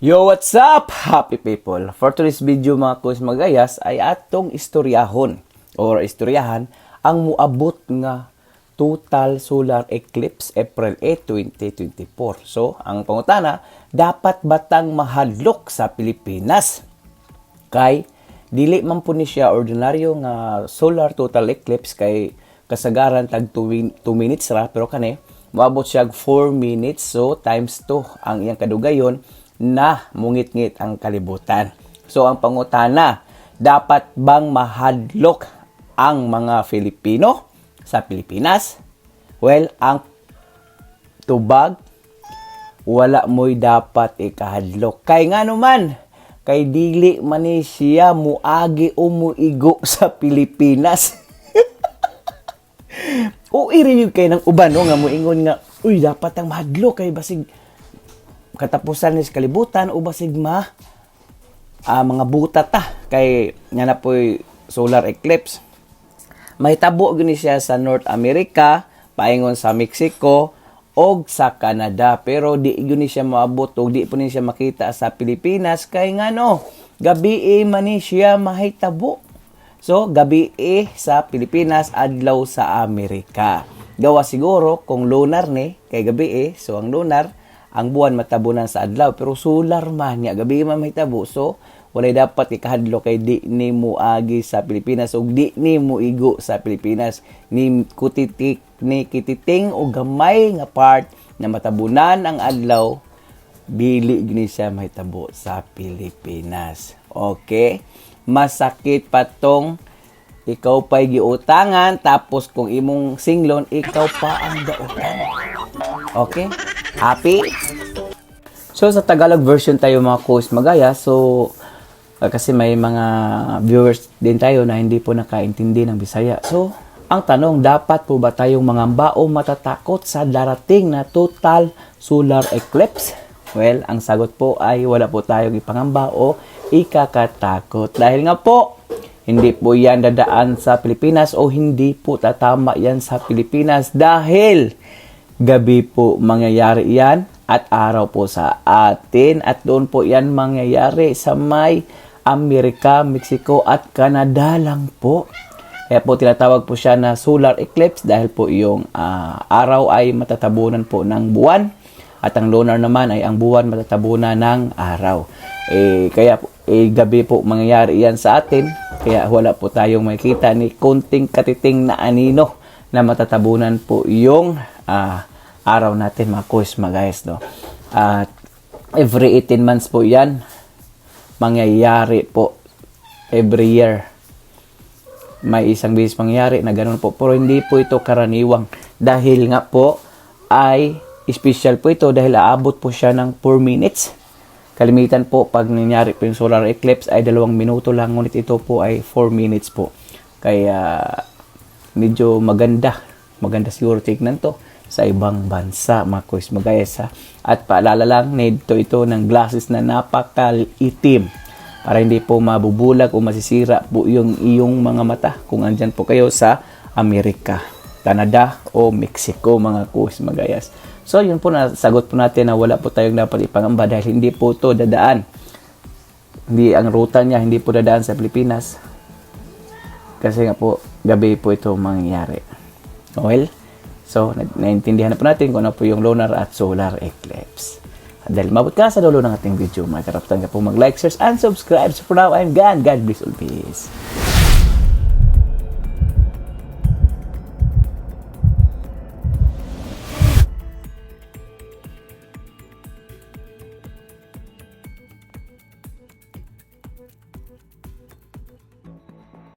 Yo, what's up, happy people? For today's video mga kus magayas ay atong istoryahon or istoryahan ang muabot nga total solar eclipse April 8, 2024. So, ang pangutana, dapat batang mahadlok sa Pilipinas? Kay dili man po ni siya ordinaryo nga solar total eclipse kay kasagaran tag 2 minutes ra pero kani moabot siya 4 minutes so times 2 ang iyang kadugayon na mungit-ngit ang kalibutan. So ang pangutana, dapat bang mahadlok ang mga Filipino sa Pilipinas? Well, ang tubag wala mo'y dapat ikahadlok. Kay nga naman, kay dili man siya muagi o muigo sa Pilipinas. o irinig kay ng uban no, nga moingon nga, uy, dapat ang mahadlok kay basig katapusan ni kalibutan o basig ma ah, mga buta ta kay nga na po'y solar eclipse. Mahitabo gani siya sa North America paingon sa Mexico og sa Canada. Pero di gani siya maabot og di po ni siya makita sa Pilipinas. Kay nga no gabi man ni siya mahitabo. So gabi sa Pilipinas adlaw sa Amerika. Gawa siguro kung lunar ni kay gabi so ang lunar ang buwan matabunan sa adlaw. Pero solar man niya gabi man mahitabo. So walay dapat ikahadlo kay di ni mo agi sa Pilipinas. Ug di ni mo igo sa Pilipinas. Ni kutitik ni kititing o gamay nga part na matabunan ang adlaw bili gini siya mahitabo sa Pilipinas. Okay? Masakit patong ikaw pa'y giutangan. Tapos kung imong singlon ikaw pa ang daotan. Okay happy So sa Tagalog version tayo mga host magaya. So uh, kasi may mga viewers din tayo na hindi po nakaintindi ng Bisaya. So ang tanong, dapat po ba tayong mangamba o matatakot sa darating na total solar eclipse? Well, ang sagot po ay wala po tayong ipangamba o ikakatakot. Dahil nga po, hindi po yan dadaan sa Pilipinas o hindi po tatama yan sa Pilipinas dahil gabi po mangyayari yan at araw po sa atin at doon po yan mangyayari sa may Amerika, Mexico at Canada lang po. Kaya po tinatawag po siya na solar eclipse dahil po yung ah, araw ay matatabunan po ng buwan at ang lunar naman ay ang buwan matatabunan ng araw. Eh, kaya eh, gabi po mangyayari yan sa atin kaya wala po tayong makikita ni kunting katiting na anino na matatabunan po yung ah, araw natin mga kuys mga guys no. At every 18 months po yan mangyayari po every year. May isang beses mangyayari na ganun po pero hindi po ito karaniwang. Dahil nga po ay special po ito dahil aabot po siya ng 4 minutes. Kalimitan po pag nangyari po yung solar eclipse ay dalawang minuto lang ngunit ito po ay 4 minutes po. Kaya medyo maganda. Maganda siguro tignan to sa ibang bansa mga kuys magayas ha at paalala lang need to ito ng glasses na napakalitim para hindi po mabubulag o masisira po yung iyong mga mata kung andyan po kayo sa Amerika, Canada o Mexico mga kuys magayas. So yun po na sagot po natin na wala po tayong dapat ipangamba dahil hindi po to dadaan. Hindi ang ruta niya hindi po dadaan sa Pilipinas. Kasi nga po gabi po ito mangyayari. Well, so na- naintindihan na po natin kung ano po yung lunar at solar eclipse. At dahil mabot ka sa dulo ng ating video, mga karapatan ka po mag-like, share, and subscribe. So for now, I'm gone. God bless all peace.